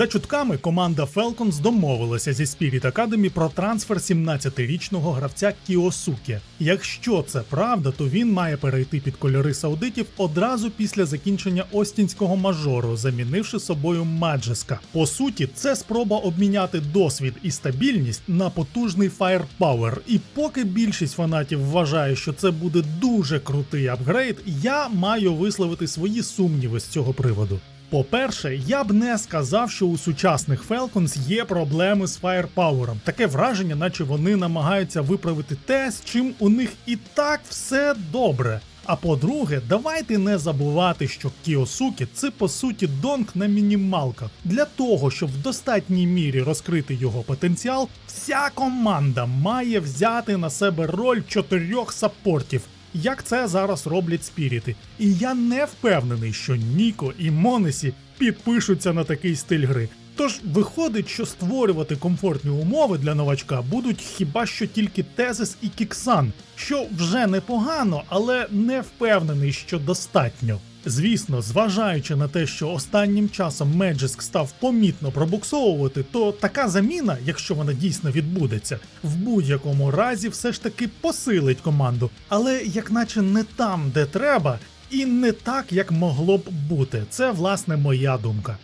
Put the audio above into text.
За чутками команда Falcons домовилася зі Spirit Academy про трансфер 17-річного гравця Кіосукі. Якщо це правда, то він має перейти під кольори саудитів одразу після закінчення Остінського мажору, замінивши собою Маджеска. По суті, це спроба обміняти досвід і стабільність на потужний firepower. І поки більшість фанатів вважає, що це буде дуже крутий апгрейд, я маю висловити свої сумніви з цього приводу. По-перше, я б не сказав, що у сучасних Falcons є проблеми з фаєрпауером. Таке враження, наче вони намагаються виправити те, з чим у них і так все добре. А по-друге, давайте не забувати, що Кіосукі це по суті донг на мінімалках. Для того, щоб в достатній мірі розкрити його потенціал, вся команда має взяти на себе роль чотирьох саппортів як це зараз роблять спіріти. І я не впевнений, що Ніко і Монесі підпишуться на такий стиль гри. Тож виходить, що створювати комфортні умови для новачка будуть хіба що тільки Тезис і Кіксан, що вже непогано, але не впевнений, що достатньо. Звісно, зважаючи на те, що останнім часом Меджиск став помітно пробуксовувати, то така заміна, якщо вона дійсно відбудеться, в будь-якому разі все ж таки посилить команду, але як наче не там, де треба, і не так, як могло б бути. Це власне моя думка.